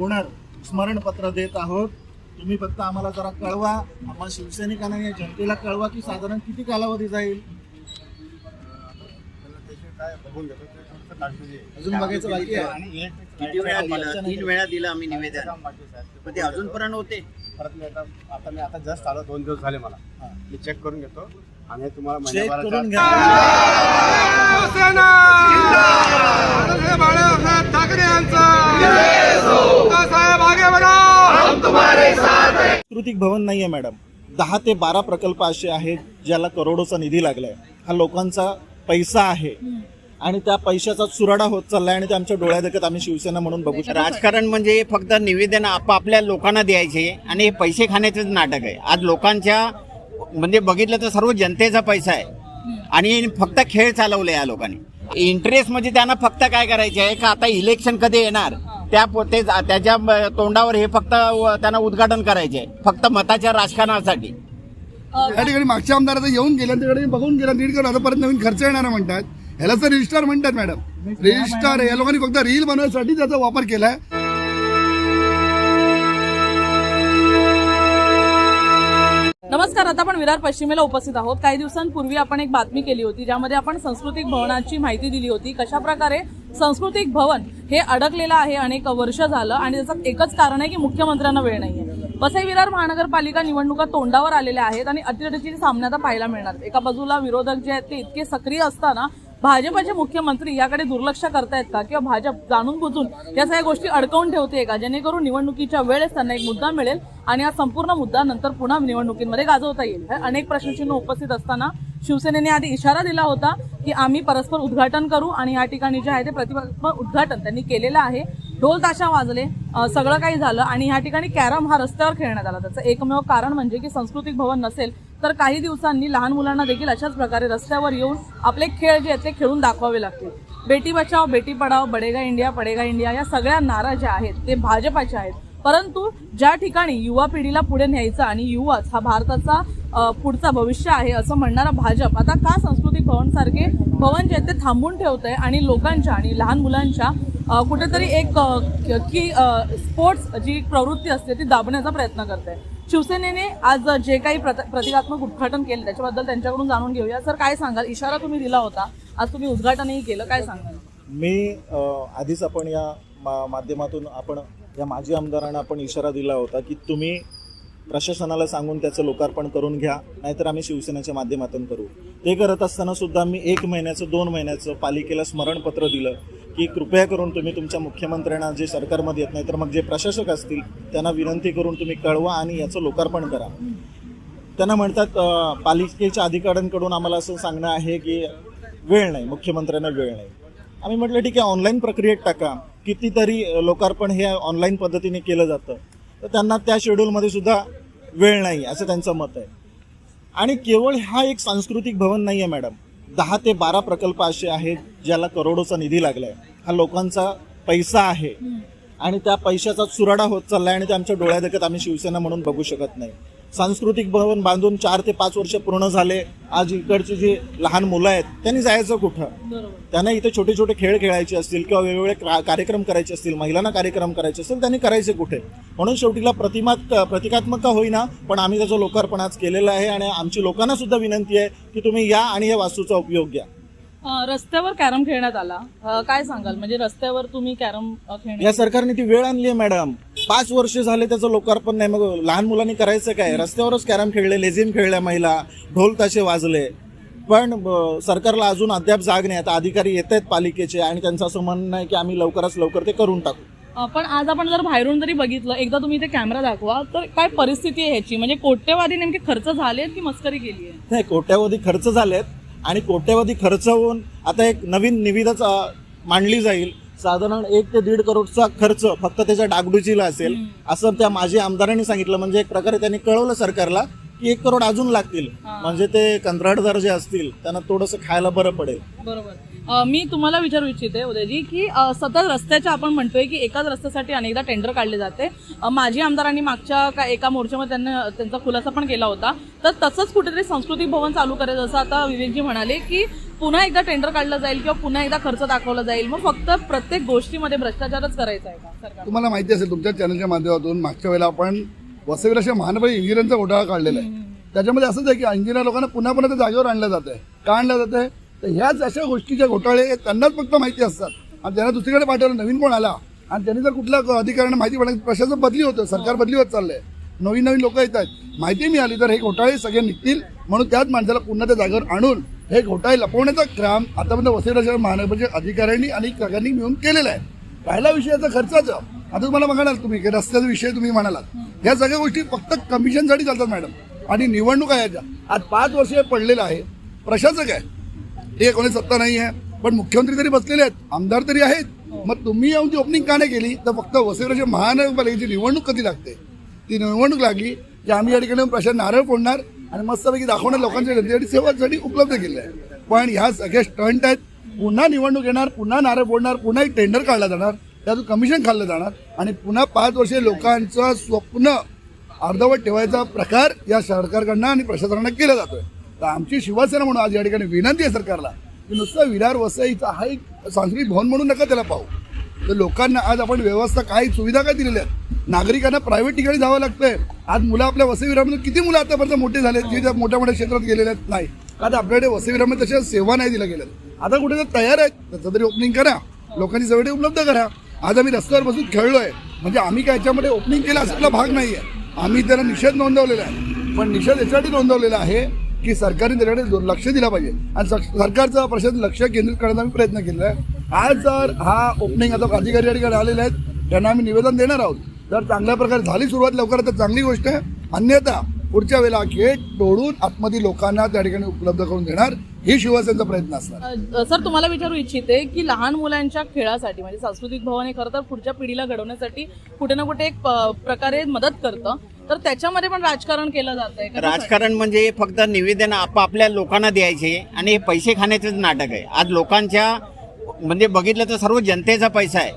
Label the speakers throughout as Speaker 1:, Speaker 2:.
Speaker 1: Owner स्मरणपत्र देत आहोत. तुम्ही फक्त आम्हाला जरा कळवा. आम्हाला शिवसैनिकांना या जनतेला कळवा की साधारण किती कालावधी जाईल. अजून बघायचं बाकी आहे.
Speaker 2: किती वेळा दिलं? तीन वेळा दिलं आम्ही निवेदन. पण ते अजूनपर्यंत होते.
Speaker 3: परत मी आता आता मी आता जस्ट आलो दोन दिवस झाले मला. मी चेक करून घेतो. आणि तुम्हाला
Speaker 1: सांस्कृतिक भवन नाहीये मॅडम. दहा ते बारा प्रकल्प असे आहेत ज्याला करोडोचा निधी लागलाय. हा लोकांचा पैसा आहे. आणि त्या पैशाचा चुराडा होत चाललाय आणि ते आमच्या डोळ्या देखत आम्ही शिवसेना म्हणून बघू शकतो.
Speaker 2: राजकारण म्हणजे फक्त निवेदन आपापल्या लोकांना द्यायचे आणि हे पैसे खाण्याचंच नाटक आहे. आज लोकांच्या म्हणजे बघितलं तर सर्व जनतेचा पैसा आहे. आणि फक्त खेळ चालवले या लोकांनी. इंटरेस्ट म्हणजे त्यांना फक्त काय करायचे आहे? का आता इलेक्शन कधी येणार? त्या ते त्याच्या तोंडावर हे फक्त त्यांना उद्घाटन करायचे आहे. फक्त मताच्या राजकारणासाठी.
Speaker 4: या ठिकाणी मागच्या आमदाराचं येऊन गेल्या तिकडे बघून गेला नीट करून आता परत नवीन खर्च येणार म्हणतात. ह्याला तर रजिस्टार म्हणतात मॅडम रजिस्टार या लोकांनी फक्त रील बनवण्यासाठी त्याचा वापर केलाय.
Speaker 5: नमस्कार आता आपण विरार पश्चिमेला उपस्थित आहोत. काही दिवसांपूर्वी आपण एक बातमी केली होती ज्यामध्ये आपण सांस्कृतिक भवनाची माहिती दिली होती. कशा प्रकारे सांस्कृतिक भवन हे अडकलेलं आहे अनेक वर्ष झालं आणि त्याचं एकच कारण आहे की मुख्यमंत्र्यांना वेळ नाहीये. वसई विरार महानगरपालिका निवडणुका तोंडावर आलेल्या आहेत आणि अतिरेकीचे सामने आता पाहायला मिळणार. एका बाजूला विरोधक जे आहेत ते इतके सक्रिय असताना भाजपचे मुख्यमंत्री याकडे दुर्लक्ष करतायत का? किंवा भाजप जाणून बुजून या सगळ्या गोष्टी अडकवून ठेवते का? जेणेकरून निवडणुकीच्या वेळेस त्यांना एक मुद्दा मिळेल आणि हा संपूर्ण मुद्दा नंतर पुन्हा निवडणुकीमध्ये गाजवता येईल. अनेक प्रश्नचिन्ह उपस्थित असताना शिवसेनेने आधी इशारा दिला होता की आम्ही परस्पर उद्घाटन करू आणि या ठिकाणी जे आहे ते प्रतिभात्मक उद्घाटन त्यांनी केलेलं आहे. ढोल ताशा वाजले सगळं काही झालं आणि या ठिकाणी कॅरम हा रस्त्यावर खेळण्यात आला. त्याचं एकमेव कारण म्हणजे की सांस्कृतिक भवन नसेल तर काही दिवसांनी लहान मुलांना देखील अशाच प्रकारे रस्त्यावर येऊन आपले खेळ जे आहेत ते खेळून दाखवावे लागतील. बेटी बचाव बेटी पढाव बडेगा इंडिया पडेगा इंडिया या सगळ्या नारा ज्या आहेत ते भाजपाचे आहेत. परंतु ज्या ठिकाणी युवा पिढीला पुढे न्यायचा आणि युवाच हा भारताचा पुढचा भविष्य आहे असं म्हणणारा भाजप आता का सांस्कृतिक भवन सारखे भवन जे आहेत ते थांबून ठेवत आहे आणि लोकांच्या आणि लहान मुलांच्या कुठेतरी एक की स्पोर्ट्स जी प्रवृत्ती असते ती दाबण्याचा प्रयत्न करत आहे शिवसेनेने आज जे काही प्रत- प्रतिकात्मक उद्घाटन केलं त्याच्याबद्दल त्यांच्याकडून जाणून घेऊया. सर काय सांगाल? इशारा तुम्ही दिला होता. आज तुम्ही उद्घाटनही केलं. काय सांगाल?
Speaker 1: मी आधीच आपण या मा माध्यमातून आपण या माजी आमदारांना आपण इशारा दिला होता की तुम्ही प्रशासनाला सांगून त्याचं लोकार्पण करून घ्या नाहीतर आम्ही शिवसेनेच्या माध्यमातून करू. ते करत असताना सुद्धा मी एक महिन्याचं दोन महिन्याचं पालिकेला स्मरणपत्र दिलं. की कृपया करून तुम्ही तुमच्या मुख्यमंत्र्यांना जे सरकारमध्ये येत नाही तर मग जे प्रशासक असतील त्यांना विनंती करून तुम्ही कळवा आणि याचं लोकार्पण करा. त्यांना म्हणतात पालिकेच्या अधिकाऱ्यांकडून आम्हाला असं सांगणं आहे की वेळ नाही मुख्यमंत्र्यांना वेळ नाही. आम्ही म्हटलं ठीक आहे ऑनलाईन प्रक्रियेत टाका. कितीतरी लोकार्पण हे ऑनलाईन पद्धतीने केलं जातं. तर त्यांना त्या शेड्यूलमध्ये सुद्धा वेळ नाही असं त्यांचं मत आहे. आणि केवळ हा एक सांस्कृतिक भवन नाही आहे मॅडम. दहा ते बारा प्रकल्प असे आहेत ज्याला करोडोचा निधी लागलाय. हा लोकांचा पैसा आहे. आणि त्या पैशाचा चुराडा होत चाललाय आणि ते आमच्या डोळ्या देखत आम्ही शिवसेना म्हणून बघू शकत नाही. सांस्कृतिक भवन बांधून चार ते पाच वर्ष पूर्ण झाले. आज इकडची जी लहान मुलं आहेत त्यांनी जायचं कुठं? त्यांना इथे छोटे छोटे खेळ खेळायचे असतील किंवा वेगवेगळे क्रा- कार्यक्रम करायचे असतील महिलांना कार्यक्रम करायचे असतील त्यांनी करायचे कुठे? म्हणून शेवटीला प्रतिमात प्रतिकात्मक का होईना पण आम्ही त्याचं लोकार्पण आज केलेलं आहे आणि आमची लोकांना सुद्धा विनंती आहे की तुम्ही या आणि या वास्तूचा उपयोग घ्या.
Speaker 5: रस्त्यावर कॅरम खेळण्यात आला. काय सांगाल? म्हणजे रस्त्यावर तुम्ही कॅरम खेळण्या
Speaker 1: या सरकारने ती वेळ आणली आहे मॅडम. पाच वर्ष झाले त्याचं लोकार्पण नाही. मग लहान मुलांनी करायचं काय? रस्त्यावरच कॅरम खेळले लेझिम खेळल्या महिला. ढोल ताशे वाजले. पण सरकारला अजून अद्याप जाग नाही. आता अधिकारी येत आहेत पालिकेचे आणि त्यांचं असं म्हणणं आहे की आम्ही लवकरात लवकर ते करून टाकू.
Speaker 5: पण आज आपण जर बाहेरून जरी बघितलं एकदा तुम्ही इथे कॅमेरा दाखवा तर काय परिस्थिती आहे ह्याची? म्हणजे कोट्यवादी नेमके खर्च झालेत की मस्करी केली आहे?
Speaker 1: नाही कोट्यावधी खर्च झालेत. आणि कोट्यावधी खर्च होऊन आता एक नवीन निविदाच मांडली जाईल. साधारण एक ते दीड करोडचा खर्च फक्त त्याच्या डागडुजीला असेल असं त्या माजी आमदारांनी सांगितलं. म्हणजे एक प्रकारे त्यांनी कळवलं सरकारला की एक करोड अजून लागतील. म्हणजे ते कंत्राटदार जे असतील त्यांना थोडंसं खायला बरं पडेल.
Speaker 5: बरोबर. मी तुम्हाला विचारू इच्छिते उदयजी की सतत रस्त्याच्या आपण म्हणतोय की एकाच रस्त्यासाठी अनेकदा टेंडर काढले जाते. माजी आमदारांनी मागच्या का एका मोर्चामध्ये त्यांना त्यांचा खुलासा पण केला होता. तर तसंच कुठेतरी संस्कृती भवन चालू करायचं जसं आता विवेकजी म्हणाले की पुन्हा एकदा टेंडर काढलं जाईल किंवा पुन्हा एकदा खर्च दाखवला जाईल. मग फक्त प्रत्येक गोष्टीमध्ये भ्रष्टाचारच करायचा आहे का सरकार
Speaker 4: तुम्हाला माहिती असेल तुमच्या चॅनलच्या माध्यमातून मागच्या वेळेला आपण वसईविराच्या महानगरी इंजिनियरचा घोटाळा काढलेला आहे. त्याच्यामध्ये असंच आहे की इंजिनियर लोकांना पुन्हा पुन्हा त्या जागेवर आणलं जात आहे का आणलं जात आहे तर ह्याच अशा गोष्टीच्या घोटाळे हे त्यांनाच फक्त माहिती असतात. आणि त्यांना दुसरीकडे पाठवलं नवीन कोण आला? आणि त्यांनी जर कुठल्या अधिकाऱ्यांना माहिती पडलं प्रशासन बदली होतं सरकार बदली होत चाललंय. नवीन नवीन लोक येत आहेत. माहिती मिळाली तर हे घोटाळे सगळे निघतील म्हणून त्याच माणसाला पुन्हा त्या जागेवर आणून हे घोटाळे लपवण्याचा क्रम आतापर्यंत वसईराच्या महानगरपालिका अधिकाऱ्यांनी आणि सगळ्यांनी मिळून केलेला आहे. राहिला विषयाचा खर्चाचा. आता तुम्हाला म्हणाल तुम्ही की रस्त्याचा विषय तुम्ही म्हणालात. या सगळ्या गोष्टी फक्त कमिशनसाठी चालतात मॅडम आणि निवडणूक आहे आज पाच वर्ष पडलेलं आहे. प्रशासक आहे. हे कोणी सत्ता नाही आहे. पण मुख्यमंत्री तरी बसलेले आहेत. आमदार तरी आहेत. मग तुम्ही येऊन ती ओपनिंग का नाही केली तर फक्त वसईराच्या महानगरपालिकेची निवडणूक कधी लागते? ती निवडणूक लागली की आम्ही या ठिकाणी प्रशासन नारळ फोडणार आणि मस्तपैकी दाखवणार लोकांच्या जनतेसाठी सेवासाठी उपलब्ध केले आहे पण ह्या सगळ्या स्टंट आहेत. पुन्हा निवडणूक येणार पुन्हा नारळ फोडणार पुन्हा एक टेंडर काढला जाणार त्यातून कमिशन खाल्लं जाणार आणि पुन्हा पाच वर्षे लोकांचं स्वप्न अर्धवट ठेवायचा प्रकार या सरकारकडनं आणि प्रशासनाकडनं केला जातोय. तर आमची शिवसेना म्हणून आज या ठिकाणी विनंती आहे सरकारला की नुसतं विरार वसईचा हा एक सांस्कृतिक भवन म्हणून नका त्याला पाहू. तर लोकांना आज आपण व्यवस्था काय सुविधा काय दिलेल्या आहेत? नागरिकांना प्रायव्हेट ठिकाणी जावं लागतंय. आज मुलं आपल्या वसई किती मुलं आतापर्यंत मोठे झाले जे त्या मोठ्या मोठ्या क्षेत्रात गेलेले आहेत? नाही. आता आपल्याकडे वसईविरामध्ये तशा सेवा नाही दिल्या गेल्या आता कुठे तर तयार आहेत. त्याचं तरी ओपनिंग करा. लोकांची जवळ उपलब्ध करा. आज आम्ही रस्त्यावर बसून खेळलोय. म्हणजे आम्ही काय याच्यामध्ये ओपनिंग केलं असा भाग नाही आहे आम्ही त्याला निषेध नोंदवलेला आहे. पण निषेध याच्यासाठी नोंदवलेला आहे की सरकारने त्याच्याकडे लक्ष दिलं पाहिजे. आणि सरकारचा सरकारचं प्रशासन लक्ष केंद्रित करण्याचा आम्ही प्रयत्न केलेला आहे. आज जर हा ओपनिंग आता अधिकारी या ठिकाणी आलेले आहेत त्यांना आम्ही निवेदन देणार आहोत. जर चांगल्या प्रकारे झाली सुरुवात लवकर तर चांगली गोष्ट आहे. अन्यथा पुढच्या वेळेला गेट तोडून आतमध्ये लोकांना त्या ठिकाणी उपलब्ध करून देणार ही शिवसेनेचा प्रयत्न असणार.
Speaker 5: सर तुम्हाला विचारू इच्छिते की लहान मुलांच्या खेळासाठी म्हणजे सांस्कृतिक भवन हे खरं तर पुढच्या पिढीला घडवण्यासाठी कुठे ना कुठे एक प्रकारे मदत करतं. तर त्याच्यामध्ये पण राजकारण केलं जात आहे?
Speaker 2: राजकारण म्हणजे फक्त निवेदन आपापल्या लोकांना द्यायचे आणि हे पैसे खाण्याचंच नाटक आहे. आज लोकांच्या म्हणजे बघितलं तर सर्व जनतेचा पैसा आहे.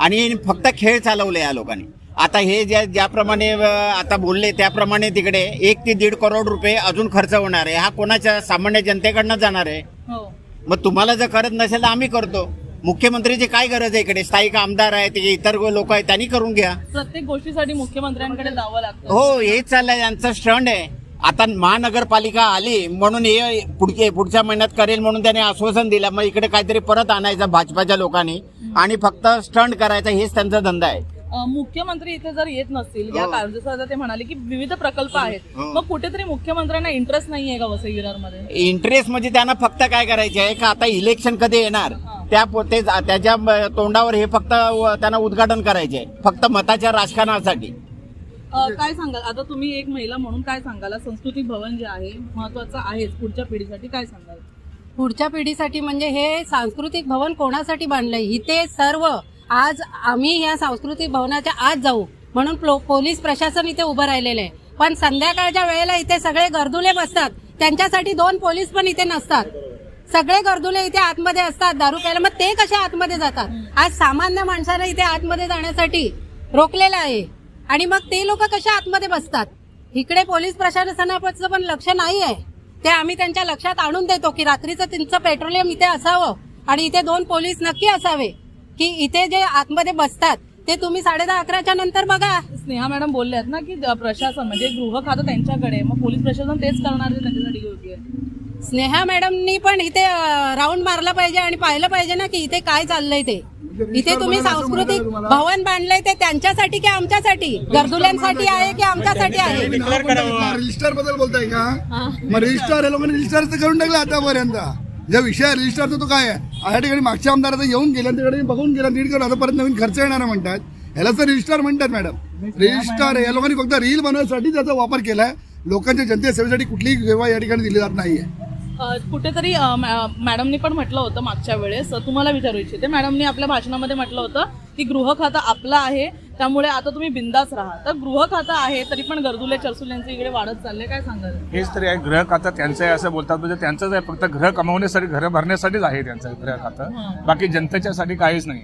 Speaker 2: आणि फक्त खेळ चालवले या लोकांनी. आता हे ज्या ज्याप्रमाणे आता बोलले त्याप्रमाणे तिकडे एक ते दीड करोड रुपये अजून खर्च होणार आहे. हा कोणाच्या सामान्य जनतेकडनं जाणार आहे?
Speaker 5: हो.
Speaker 2: मग तुम्हाला जर करत नसेल तर आम्ही करतो. मुख्यमंत्रीची काय गरज आहे इकडे? स्थायिक आमदार आहेत इतर लोक आहेत त्यांनी करून घ्या.
Speaker 5: प्रत्येक गोष्टीसाठी मुख्यमंत्र्यांकडे जावं लागतं.
Speaker 2: हो हेच चाललंय यांचं स्टंड आहे. आता महानगरपालिका आली म्हणून हे पुढचे पुढच्या महिन्यात करेल म्हणून त्याने आश्वासन दिलं. मग इकडे काहीतरी परत आणायचं भाजपाच्या लोकांनी आणि फक्त स्टंट करायचा हेच त्यांचा धंदा आहे.
Speaker 5: अ, मुख्यमंत्री इथे जर येत नसतील या कारण जसं आता ते म्हणाले की विविध प्रकल्प आहेत मग कुठेतरी मुख्यमंत्र्यांना इंटरेस्ट नाहीये का वसई विरारमध्ये?
Speaker 2: इंटरेस्ट म्हणजे त्यांना फक्त काय करायचे आहे का आता इलेक्शन कधी येणार? त्या पोते त्याच्या तोंडावर हे फक्त व- त्यांना उद्घाटन करायचे. फक्त मताच्या राजकारणासाठी.
Speaker 5: काय सांगाल? आता तुम्ही एक महिला म्हणून काय सांगाल? संस्कृतिक भवन जे आहे महत्वाचं आहेच. पुढच्या पिढीसाठी काय सांगाल?
Speaker 6: पुढच्या पिढीसाठी म्हणजे हे सांस्कृतिक भवन कोणासाठी बांधलंय? इथे सर्व आज आम्ही या सांस्कृतिक भवनाच्या आत जाऊ. म्हणून प्लो- पोलीस प्रशासन इथे उभं राहिलेलं आहे. पण संध्याकाळच्या वेळेला इथे सगळे गर्दुले बसतात. त्यांच्यासाठी दोन पोलीस पण इथे नसतात. सगळे गर्दुले इथे आतमध्ये असतात दारू प्यायला. मग ते कसे आतमध्ये जातात? आज सामान्य माणसाला इथे आतमध्ये जाण्यासाठी रोखलेलं आहे. आणि मग ते लोक कसे आतमध्ये बसतात? इकडे पोलीस प्रशासनाचं पण लक्ष नाही आहे. ते आम्ही त्यांच्या लक्षात आणून देतो की रात्रीचं त्यांचं पेट्रोलियम इथे असावं आणि इथे दोन पोलीस नक्की असावे की इथे जे आतमध्ये बसतात ते तुम्ही साडे दहा अकराच्या नंतर बघा.
Speaker 5: स्नेहा मॅडम बोलल्यात ना की प्रशासन म्हणजे गृह खातं त्यांच्याकडे. मग पोलीस प्रशासन तेच करणार त्यांच्यासाठी योग्य आहे.
Speaker 6: स्नेहा मॅडमनी पण इथे राऊंड मारला पाहिजे आणि पाहिलं पाहिजे ना की इथे काय चाललंय ते. इथे तुम्ही सांस्कृतिक भवन बांधलंय ते त्यांच्यासाठी की आमच्यासाठी? गरजुल्यांसाठी आहे की आमच्यासाठी आहे?
Speaker 4: रजिस्टरबद्दल बोलताय का? मग रजिस्टर लोकांनी रजिस्टर करून टाकलं आतापर्यंत. ज्या विषय रजिस्टरचा तो काय आहे? या ठिकाणी मागच्या आमदार आता येऊन गेल्या तिकडे बघून गेला नीट करून आता परत नवीन खर्च येणार म्हणतात. ह्याला तर रजिस्टर म्हणतात मॅडम रजिस्टर या लोकांनी फक्त रील बनवण्यासाठी त्याचा वापर केलाय. लोकांच्या जनते सेवेसाठी कुठलीही सेवा या ठिकाणी दिली जात नाहीये.
Speaker 5: कुठेतरी मॅडमनी पण म्हटलं होतं मागच्या वेळेस. तुम्हाला विचारू इच्छिते मॅडमनी आपल्या भाषणामध्ये म्हटलं होतं की गृह खातं आपलं आहे त्यामुळे आता तुम्ही बिंदास राहा. तर गृह खातं आहे तरी पण गरजुले चरसुल्यांचे इकडे वाढत चालले काय सांगाल?
Speaker 7: हेच तरी आहे ग्रह खातं त्यांचं आहे असं बोलतात म्हणजे त्यांचंच आहे फक्त घर कमवण्यासाठी घर भरण्यासाठीच आहे त्यांचं ग्रह खातं बाकी जनतेच्यासाठी काहीच नाही.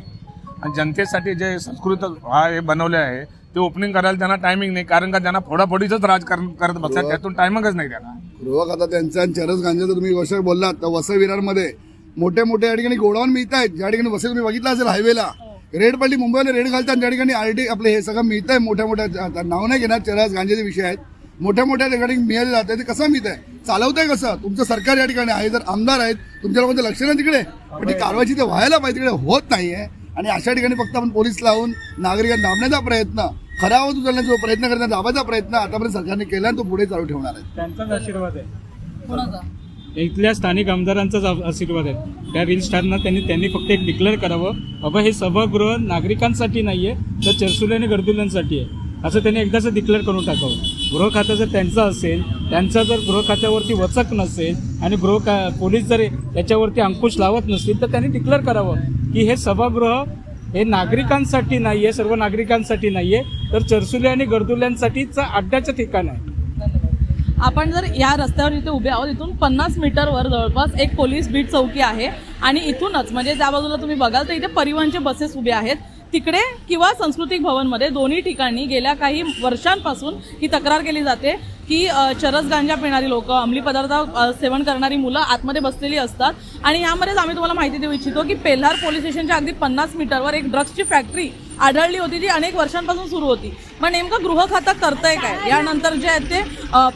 Speaker 7: आणि जनतेसाठी जे संस्कृत हा हे बनवले आहे ते ओपनिंग करायला त्यांना टायमिंग नाही कारण का त्यांना फोडाफोडीच राजकारण करत बसतात त्यातून टायमिंगच नाही त्यांना.
Speaker 4: गृह खाता त्यांचा आणि चरस गांजाचं तुम्ही गोष्ट बोललात तर वसई विरारमध्ये मोठे मोठे या ठिकाणी गोडाऊन मिळत आहेत. ज्या ठिकाणी वसई तुम्ही बघितलं असेल हायवेला रेड पडली मुंबईला रेड घालतात ज्या ठिकाणी आरटी आपले हे सगळं मिळत आहे मोठ्या मोठ्या नाव नाही घेणार चरस गांजाचे विषय आहेत. मोठ्या मोठ्या ठिकाणी मिळाले जात आहे ते कसं मिळत आहे? चालवतंय कसं? तुमचं सरकार या ठिकाणी आहे जर आमदार आहेत तुमच्या लोकांचं लक्ष नाही तिकडे? पण ती कारवाई ते व्हायला पाहिजे तिकडे होत नाहीये. आणि अशा ठिकाणी फक्त आपण पोलीस लावून नागरिकांना दाबण्याचा प्रयत्न खरा आवाज उचलण्याचा जो प्रयत्न करण्याचा दाबाचा प्रयत्न आतापर्यंत सरकारने केला आणि तो पुढे चालू ठेवणार आहे.
Speaker 8: त्यांचाच आशीर्वाद आहे.
Speaker 5: कोणाचा?
Speaker 8: इथल्या स्थानिक आमदारांचाच आशीर्वाद आहे. त्या रील स्टारना त्यांनी त्यांनी फक्त एक डिक्लेअर करावं. बाबा हे सभागृह नागरिकांसाठी नाहीये तर चर्चुले आणि गर्दुल्यांसाठी आहे. असं त्यांनी एकदाच डिक्लेअर करून टाकावं. गृह खातं जर त्यांचं असेल त्यांचा जर गृह खात्यावरती वचक नसेल आणि गृह का पोलीस जर त्याच्यावरती अंकुश लावत नसतील तर त्यांनी डिक्लेअर करावं की हे सभागृह हे नागरिकांसाठी नाही आहे सर्व नागरिकांसाठी नाही आहे तर चर्चुले आणि गर्दुल्यांसाठीच अड्ड्याचं ठिकाण आहे.
Speaker 5: आपण जर या रस्त्यावर इथे उभे आहोत इथून पन्नास मीटरवर जवळपास एक पोलीस बीट चौकी आहे आणि इथूनच म्हणजे त्या बाजूला तुम्ही बघाल तर इथे परिवहनचे बसेस उभे आहेत. तिकडे किंवा सांस्कृतिक भवनमध्ये दोन्ही ठिकाणी गेल्या काही वर्षांपासून ही तक्रार केली जाते. की चरस गांजा पिणारी लोक अंमली पदार्थ सेवन करणारी मुलं आतमध्ये बसलेली असतात. आणि यामध्येच आम्ही तुम्हाला माहिती देऊ इच्छितो की पेल्हार पोलीस स्टेशनच्या अगदी पन्नास मीटरवर एक ड्रग्सची फॅक्टरी आढळली होती जी अनेक वर्षांपासून सुरू होती. मग नेमकं गृहखातं करतंय काय? यानंतर जे आहेत ते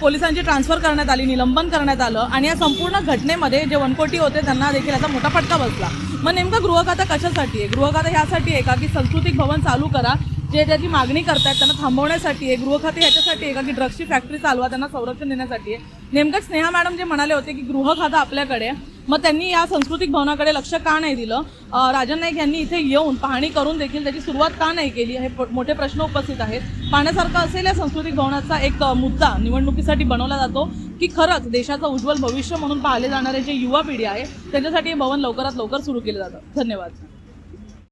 Speaker 5: पोलिसांची ट्रान्सफर करण्यात आली निलंबन करण्यात आलं आणि या संपूर्ण घटनेमध्ये जे वनकोटी होते त्यांना देखील याचा मोठा फटका बसला. मग नेमकं गृहखातं कशासाठी आहे? गृह खातं ह्यासाठी आहे का की सांस्कृतिक भवन चालू करा जे त्याची मागणी करतायत त्यांना थांबवण्यासाठी आहे गृह खाते ह्याच्यासाठी आहे का की ड्रग्सची फॅक्टरी चालवा त्यांना संरक्षण देण्यासाठी आहे? नेमकं स्नेहा मॅडम जे म्हणाले होते की गृह खातं आपल्याकडे मग त्यांनी या सांस्कृतिक भवनाकडे लक्ष का नाही दिलं? राजन नाईक यांनी इथे येऊन पाहणी करून देखील त्याची सुरुवात का नाही केली? हे मोठे प्रश्न उपस्थित आहेत. पाहण्यासारखं असेल या सांस्कृतिक भवनाचा एक मुद्दा निवडणुकीसाठी बनवला जातो की खरंच देशाचं उज्ज्वल भविष्य म्हणून पाहिले जाणारे जे युवा पिढी आहे त्यांच्यासाठी हे भवन लवकरात लवकर सुरू केलं जातं. धन्यवाद.